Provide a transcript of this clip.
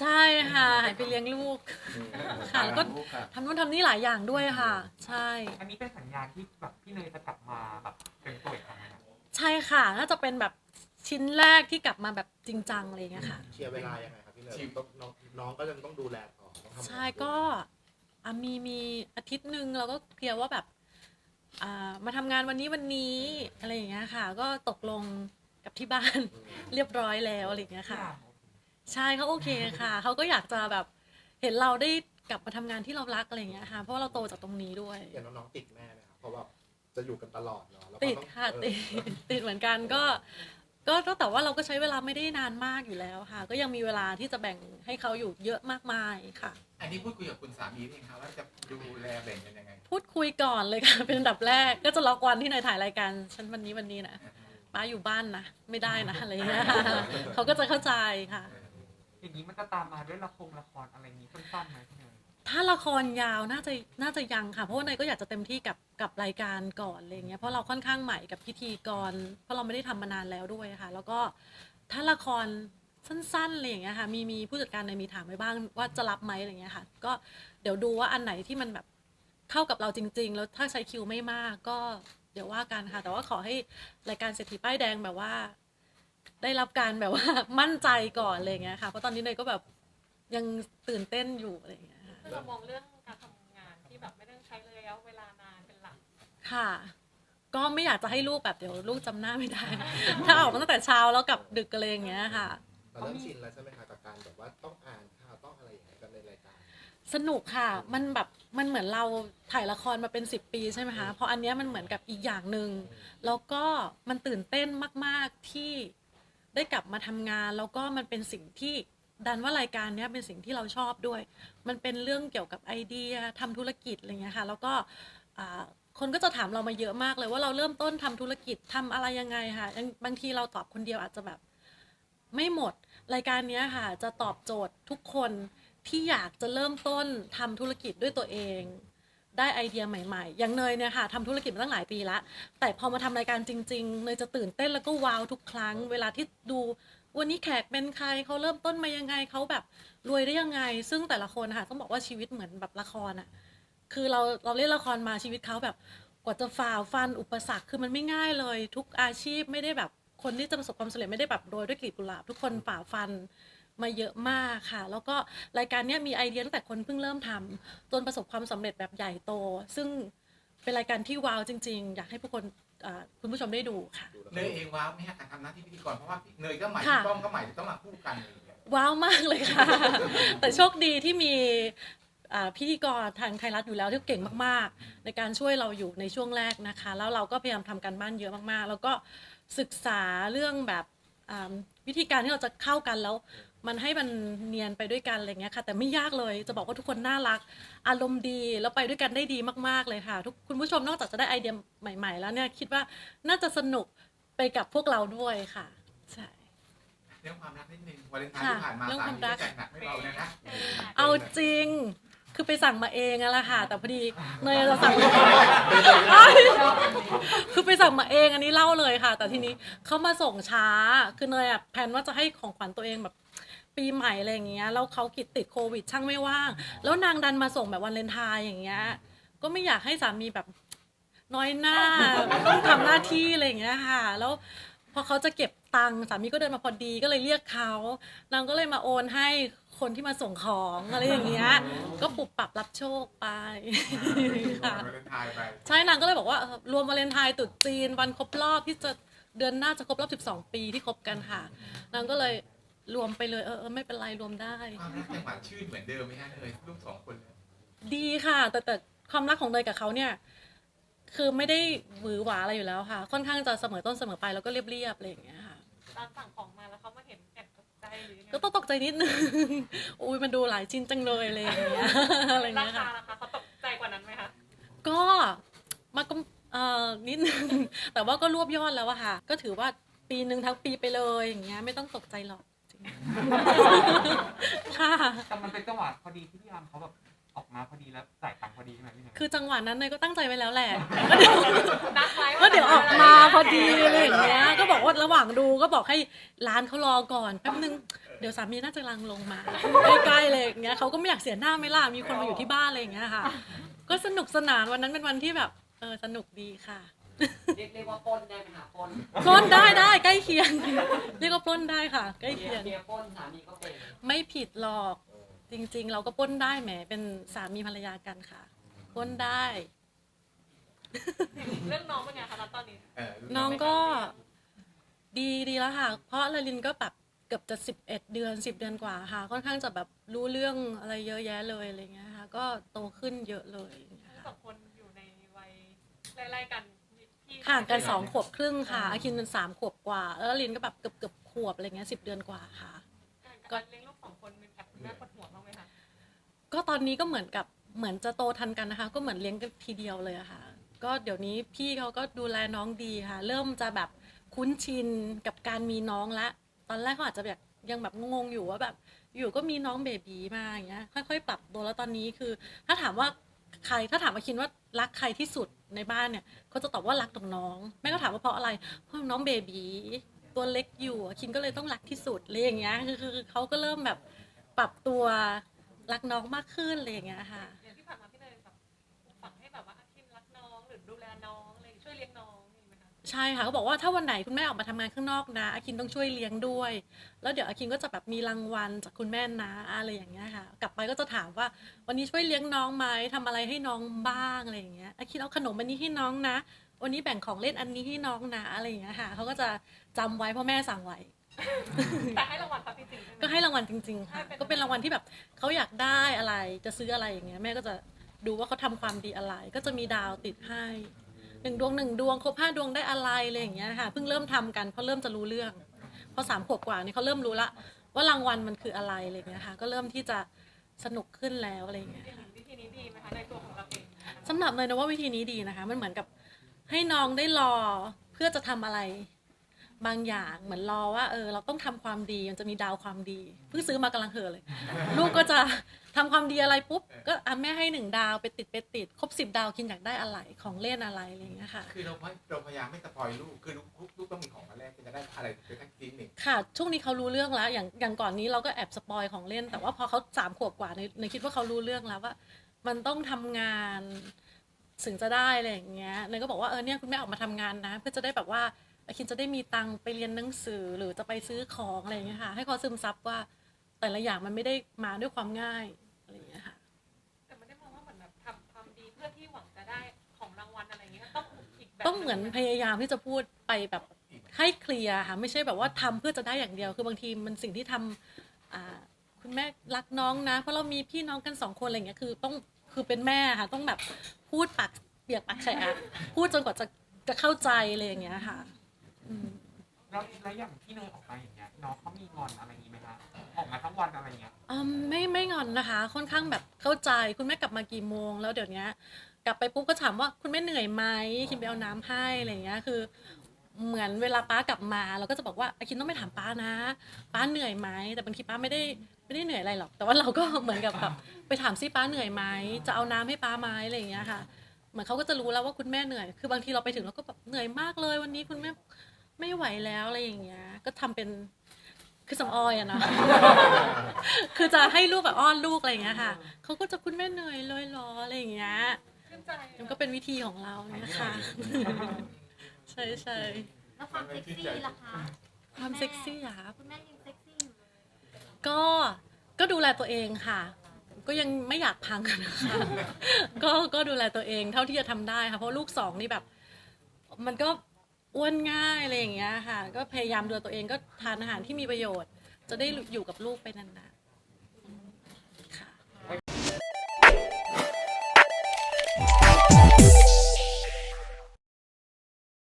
ใช่ค่ะหายไปเลี้ยงลูก ค่ะแล้วก็ ทำนู่นทำนี่หลายอย่างด้วยค่ะ ใช่ อันนี้เป็นสัญญาณที่แบบพี่เนยจะกลับมาแบบเป็นตัวอีกครั้งไหมครับใช่ค่ะน่าจะเป็นแบบชิ้นแรกที่กลับมาแบบจริงจังอะไรอย่างเงี้ยค่ะเคลียร์เวลายังไงครับพี่เนยต้องน้องน้องก็ยังต้องดูแลต่อต้องทำงานใช่ก็อะมีมีอาทิตย์หนึ่งเราก็เคลียร์ว่าแบบอ่ามาทำงานวันนี้วันนี้อะไรอย่างเงี้ยค่ะ ก็ตกลงกับที่บ้าน อืมเรียบร้อยแล้วอะไรอย่างเงี้ยค่ะพี่อาร์ม ใช่เขาโอเคค่ะ เขาก็อยากจะแบบเห็นเราได้กลับมาทำงานที่เรารักอะไรอย่างเงี้ยค่ะ เพราะว่าเราโตจากตรงนี้ด้วย อย่างน้องๆติดแม่ไหมครับเพราะว่าจะอยู่กันตลอดเนาะแล้วก็ติดองค่ะเออติดติดเหมือนกันก็ก็ก็แต่ว่าเราก็ใช้เวลาไม่ได้นานมากอยู่แล้วค่ะ ก็ยังมีเวลาที่จะแบ่งให้เขาอยู่เยอะมากมายค่ะ อันนี้พูดคุยกับคุณสามีเองครับว่าจะดูแลแบ่งกันยังไงพูดคุยก่อนเลยค่ะ เป็นอันดับแรกก็จะล็อกวันที่เนยถ่ายรายการฉันวันนี้วันนี้นะป้าอยู่บ้านนะไม่ได้นะอะไรอย่างเงี้ยเขาก็จะเข้าใจค่ะอ ย่างนี้มันจะตามมาด้วยละครละครอะไรนี้สั้นๆไหมพี่เนยถ้าละครยาวน่าจะน่าจะยังค่ะเพราะว่าเนยก็อยากจะเต็มที่กับกับรายการก่อนอะไรเงี้ยเพราะเราค่อนข้างใหม่กับพิธีกร เพราะเราไม่ได้ทำมานานแล้วด้วยค่ะ แล้วก็ถ้าละครสั้นๆอะไรอย่างเงี้ยค่ะมีมีผู้จัดการเนยมีถามไว้บ้างว่าจะรับไหมอะไรเงี้ยค่ะ ก็เดี๋ยวดูว่าอันไหนที่มันแบบเข้ากับเราจริง ๆ แล้วถ้าใช้คิวไม่มากก็เดี๋ยวว่ากันค่ะ แต่ว่าขอให้รายการเศรษฐีป้ายแดงแบบว่า ได้รับการแบบว่า มั่นใจก่อนอะไรเงี้ยค่ะ เพราะตอนนี้เนยก็แบบยังตื่นเต้นอยู่อะไรอย่างเงี้ยค่ะคือเรามองเรื่องการทำงานที่แบบไม่ต้องใช้ระยะเวลานานเป็นหลักค่ะ ก็ไม่อยากจะให้ลูกแบบเดี๋ยวลูกจำหน้าไม่ได้ ถ้าออกมาตั้งแต่เช้าแล้วกลับดึกอะไรอย่างเงี้ยค่ะ เราเริ่มชินแล้วใช่ไหมคะกับการแบบว่าต้องอ่านข่าวต้องอะไรอย่างเงี้ยกันในรายการ สนุกค่ะ มันแบบมันเหมือนเราถ่ายละครมาเป็น10ปีใช่ไหมคะ เพราะอันเนี้ยมันเหมือนกับอีกอย่างหนึ่ง แล้วก็มันตื่นเต้นมาก ๆ ที่ ได้กลับมาทำงาน แล้วก็มันเป็นสิ่งที่ดันว่ารายการเนี้ยเป็นสิ่งที่เราชอบด้วย มันเป็นเรื่องเกี่ยวกับไอเดียทำธุรกิจอะไรเงี้ยค่ะแล้วก็อ่าคนก็จะถามเรามาเยอะมากเลยว่าเราเริ่มต้นทำธุรกิจทำอะไรยังไงค่ะยังบางทีเราตอบคนเดียวอาจจะแบบ ไม่หมดรายการเนี้ยค่ะจะตอบโจทย์ทุกคนที่อยากจะเริ่มต้นทำธุรกิจด้วยตัวเอง ได้ไอเดียใหม่ๆ อย่างเนยเนี่ยค่ะทำธุรกิจมาตั้งหลายปีละแต่พอมาทำรายการจริง ๆ เนยจะตื่นเต้นแล้วก็ว้าวทุกครั้ง เวลาที่ดูวันนี้แขกเป็นใครเขาเริ่มต้นมายังไงเขาแบบรวยได้ยังไง ซึ่งแต่ละคนค่ะต้องบอกว่าชีวิตเหมือนแบบละครอะคือเราเราเล่นละครมาชีวิตเขาแบบกว่าจะฝ่าฟันอุปสรรคคือมันไม่ง่ายเลย ทุกอาชีพไม่ได้แบบคนที่จะประสบความสำเร็จไม่ได้แบบโรยด้วยกลีบกุหลาบทุกคนฝ่าฟัน มาเยอะมากค่ะ แล้วก็รายการเนี้ยมีไอเดียตั้งแต่คนเพิ่งเริ่มทำจนประสบความสำเร็จแบบใหญ่โต ซึ่งเป็นรายการที่ว้าวจริง ๆ อยากให้ผู้คนอ่าคุณผู้ชมได้ดูค่ะดูแล้วเนยเองว้าวไหมฮะการทำหน้าที่พิธีกรเพราะว่าเนยก็ใหม่ค่ะพี่ป้อมก็ใหม่ต้องมาคู่กันอะไรอย่างเงี้ยว้าวมากเลยค่ะ แต่โชคดีที่มีอ่าพิธีกรทางไทยรัฐอยู่แล้วที่เก่งมากๆ ในการช่วยเราอยู่ในช่วงแรกนะคะ แล้วเราก็พยายามทำการบ้านเยอะมากๆ แล้วก็ศึกษาเรื่องแบบอ่าวิธีการที่เราจะเข้ากันแล้ว มันให้มันเนียนไปด้วยกันอะไรเงี้ยค่ะ แต่ไม่ยากเลยจะบอกว่าทุกคนน่ารัก อารมณ์ดีแล้วไปด้วยกันได้ดีมากๆเลยค่ะ ทุกคุณผู้ชมนอกจากจะได้ไอเดียใหม่ ๆ แล้วเนี่ยคิดว่าน่าจะสนุกไปกับพวกเราด้วยค่ะใช่เรื่องความรักนิดนึงวาเลนไทน์ที่ผ่านมาค่ะเรื่องสาความมีรัก็กจัดหนักไม่เบานะคะเอาจริงคือไปสั่งมาเองอะแหละค่ะ แต่พอดีเนยจะสั่งคือไปสั่งมาเองอันนี้เล่าเลยค่ะ แต่ทีนี้เขามาส่งช้าคือเนยอะแพลนว่าจะให้ของขวัญตัวเองแบบ ปีใหม่อะไรอย่างเงี้ยแล้วเขากิดติดโควิดช่างไม่ว่าง แล้วนางดันมาส่งแบบวันเลนไทายอย่างเงี้ย ก็ไม่อยากให้สามีแบบน้อยหน้า ต้องทำหน้าที่อะไรอย่างเงี้ยค่ะ แล้วพอเขาจะเก็บตังค์สามีก็เดินมาพอดีก็เลยเรียกเขานางก็เลยมาโอนให้คนที่มาส่งของอะไรอย่างเงี้ย ก็ปรับปรับรับโชคไปค่ะ วาเลนไทน์ไปใช่นางก็เลยบอกว่าเออรวมวาเลนไทน์ตรุษจีนวันครบรอบที่จะเดือนหน้าจะครบรอบ 12 ปีที่คบกันค่ะนางก็เลย รวมไปเลยเออเออไม่เป็นไรรวมได้ ความรักยังหวานชื่นเหมือนเดิมไหมฮะเนยลูกสองคนเลยดีค่ะ แต่แต่ความรักของเนยกับเขาเนี่ย คือไม่ได้หวือหวาอะไรอยู่แล้วค่ะ ค่อนข้างจะเสมอต้นเสมอไปแล้วก็เรียบๆอะไรอย่างเงี้ยค่ะตอนสั่งของมาแล้วเขามาเห็นแอบตกใจหรือยังไงก็ต้องตกใจนิดนึง อุ้ยมันดูหลายชิ้นจังเลยอะไรอย่างเงี้ยอะไรอย่างราเงี้ยคาค่ะ ราคาเขาตกใจกว่านั้นไหมคะ ก็มาก็เอ่อนิดนึง แต่ว่าก็รวบยอดแล้วอะค่ะ ก็ถือว่าปีหนึ่งทั้งปีไปเลยอย่างเงี้ยไม่ต้องตกใจหรอกจริง ค่ะ แต่มันเป็นจังหวะพอดีที่พี่อาร์มเขาแบบออกมาพอดีแล้วจ่ายตังค์พอดีใช่ไหมพี่เนยคือจังหวะนั้นเนยก็ตั้งใจไว้แล้วแหละนัดไว้ก็เดี๋ยวออกมาพอดีอะไรอย่างเงี้ย ก็บอกว่าระหว่างดูก็บอกให้ร้านเขารอก่อนแป๊บนึง เดี๋ยวสามีน่าจะกำลังลงมาใกล้ๆเลยอย่างเงี้ยเขาก็ไม่อยากเสียหน้าไม่ล่ะมีคนมาอยู่ที่บ้านอะไรอย่างเงี้ยค่ะ ก็สนุกสนานวันนั้นเป็นวันที่แบบเออสนุกดีค่ะ เรียกเรียกว่าปล้นได้ไหมคะปล้นปล้นได้ได้ใกล้เคียง เรียกว่าปล้นได้ค่ะ ใกล้เมีเคียยง เมียปล้นสามีก็เป็นไม่ผิดหรอกจริง ๆ เราก็ปล้นได้แหมเป็นสามีภรรยากันค่ะปล้นได้ เรื่องน้องเป็นไงคะณตอนนี้ เออน้องก็ดีดีแล้วค่ะ เพราะลาลินก็แบบเกือบจะสิบเอ็ดเดือนสิบเดือนกว่าค่ะ ค่อนข้างจะแบบรู้เรื่องอะไรเยอะแยะเลยอะไรเงี้ยค่ะ ก็โตขึ้นเยอะเลยอย่างเงี้ยทั้งสค่ะองคนอยู่ในวัยไล่ๆกันพี่ ห่างกันสองขวบครึ่งค่ะอาคินเป็นสามขวบกว่า แล้วลาลินก็แบบเกือบเกือบขวบอะไรเงี้ยสิบเดือนกว่าค่ะการเลี้ยงลูกสองคนเป็นแบบคุณแม่ปวดหัวบ้างไหมคะก็ตอนนี้ก็เหมือนกับเหมือนจะโตทันกันนะคะ ก็เหมือนเลี้ยงกันทีเดียวเลยอะค่ะ ก็เดี๋ยวนี้พี่เขาก็ดูแลน้องดีค่ะ เริ่มจะแบบคุ้นชินกับการมีน้องละ ตอนแรกเขาอาจจะแบบยังแบบงงๆอยู่ว่าแบบอยู่ก็มีน้องเบบีมาอย่างเงี้ยค่อยๆ ปรับตัวแล้วตอนนี้คือ ถ้าถามว่า ใครถ้าถามอาคินว่ารักใครที่สุดในบ้านเนี่ยเขาจะตอบว่ารักของน้อง แม่ก็ถามว่าเพราะอะไรเพราะน้องเบบีตัวเล็กอยู่อาคินก็เลยต้องรักที่สุดอะไรอย่างเงี้ยคือคือเขาก็เริ่มแบบปรับตัวรักน้องมากขึ้นอะไรอย่างเงี้ยค่ะ อย่างที่ผ่านมาพี่เนยแบบฝังให้แบบว่าอาคินรักน้องหรือดูแลน้องอะไรช่วยเลี้ยงน้อง ใช่ค่ะเขาบอกว่าถ้าวันไหนคุณแม่ออกมาทำงานข้างนอกนะอาคินต้องช่วยเลี้ยงด้วย แล้วเดี๋ยวอาคินก็จะแบบมีรางวัลจากคุณแม่นะอะไรอย่างเงี้ยค่ะ กลับไปก็จะถามว่า วันนี้ช่วยเลี้ยงน้องไหมทำอะไรให้น้องบ้างอะไรอย่างเงี้ยอาคินเอาขนมอันนี้ให้น้องนะ วันนี้แบ่งของเล่นอันนี้ให้น้องนะอะไรอย่างเงี้ยค่ะเขาก็จะจำไว้เพราะแม่สั่งไว้ แต่ให้รางวัลเขาจริงๆใช่ไหม ก็ให้รางวัลจริงๆค่ะ ให้เป็น ก็เป็นรางวัลที่แบบเขาอยากได้อะไรจะซื้ออะไรอย่างเงี้ยแม่ก็จะดูว่าเขาทำความดีอะไร ก็จะมีดาวติดให้ หนึ่งดวงหนึ่งดวงครบห้าดวงได้อะไรอะไรอย่างเงี้ยค่ะเพิ่งเริ่มทำกันเพราะเริ่มจะรู้เรื่อง พอสามขวบกว่านี่เขาเริ่มรู้ละว่ารางวัลมันคืออะไรอะไรอย่างเงี้ยค่ะก็เริ่มที่จะสนุกขึ้นแล้วอะไรอย่างเงี้ย วิธีนี้ดีไหมคะในตัวของเราเองสำหรับเนยนะว่าวิธีนี้ดีนะคะ มันเหมือนกับให้น้องได้รอเพื่อจะทำอะไร บางอย่างเหมือนรอว่าเออเราต้องทำความดีมันจะมีดาวความดีเพิ่งซื้อมากำลังเห่อเลย ลูกก็จะทำความดีอะไรปุ๊บก็อะแม่ให้หนึ่งดาวไปติดไปติดครบสิบดาวคินอยากได้อะไรของเล่นอะไรอะไรอย่างเงี้ยค่ะ คือเราพยเราพยายามไม่สปอยลูกคือลูกลูกต้องมีของมาแรกจะได้อะไรไปสักชิ้นหนึ่งค่ะช่วงนี้เขารู้เรื่องแล้วอย่างอย่างก่อนนี้เราก็แอบสปอยของเล่น แต่ว่าพอเขาสามขวบกว่าในในคิดว่าเขารู้เรื่องแล้วว่า มันต้องทำงานถึงจะได้อะไรอย่างเงี้ยเนยก็บอกว่าเออเนี่ยคุณแม่ออกมาทำงานนะ เพื่อจะได้แบบว่า คินจะได้มีตังค์ไปเรียนหนังสือหรือจะไปซื้อของอะไรอย่างเงี้ยค่ะ ให้เขาซึมซับว่าแต่ละอย่างมันไม่ได้มาด้วยความง่ายอะไรอย่างเงี้ยค่ะ แต่ไม่ได้มองว่าเหมือนแบบทำความดีเพื่อที่หวังจะได้ของรางวัลอะไรอย่างเงี้ยต้องอีกแบบต้องเหมือนพยายามที่จะพูดไปแบบให้เคลียร์ค่ะไม่ใช่แบบว่าทำเพื่อจะได้อย่างเดียว คือบางทีมันสิ่งที่ทำอ่าคุณแม่รักน้องนะ เพราะเรามีพี่น้องกันสองคนอะไรอย่างเงี้ยคือต้องคือเป็นแม่ค่ะต้องแบบพูดปากเปียกปากแฉะพูดจนกว่าจะจะเข้าใจอะไรอย่างเงี้ยค่ะอืม แล้วแล้วอย่างพี่เนยออกมาอย่างเงี้ยน้องเขามีงอนอะไรอย่างงี้ไหมคะออกมาทั้งวันอะไรเงี้ยอืมไม่ไม่งอนนะคะ ค่อนข้างแบบเข้าใจคุณแม่กลับมากี่โมง แล้วเดี๋ยวนี้กลับไปปุ๊บก็ถามว่าคุณแม่เหนื่อยไหมคิมไปเอาน้ำให้อะไรเงี้ยคือ เหมือนเวลาป้ากลับมาเราก็จะบอกว่าอาคินต้องไปถามป้านะ ป้าเหนื่อยไหมแต่บางทีป้าไม่ได้ไม่ได้เหนื่อยอะไรหรอก แต่ว่าเราก็เหมือนกับแบบไปถามซิป้าเหนื่อยไหมจะเอาน้ำให้ป้าไหมอะไรอย่างเงี้ยค่ะ เหมือนเขาก็จะรู้แล้วว่าคุณแม่เหนื่อย คือบางทีเราไปถึงเราก็แบบเหนื่อยมากเลยวันนี้คุณแม่ ไม่ไหวแล้วอะไรอย่างเงี้ย ก็ทำเป็นคือสำออยอะเนาะ คือจะให้ลูกแบบอ้อนลูกอะไรอย่างเงี้ยค่ะ เขาก็จะคุณแม่เหนื่อยเลยเหรออะไรอย่างเงี้ย ชื่นใจมันก็เป็นวิธีของเราเนี่ยค่ะ ใช่ใช่แล้วความเซ็กซี่ล่ะคะความเซ็กซี่อะครับคุณแม่ยังเซ็กซี่อยู่เลยก็ก็ดูแลตัวเองค่ะ ก็ยังไม่อยากพังอะนะคะ ก็ก็ดูแลตัวเองเท่าที่จะทำได้ค่ะ เพราะลูกสองนี่แบบ มันก็ อ้วนง่ายอะไรอย่างเงี้ยค่ะ ก็พยายามดูแลตัวเองก็ทานอาหารที่มีประโยชน์ จะได้อยู่กับลูกไปนานๆ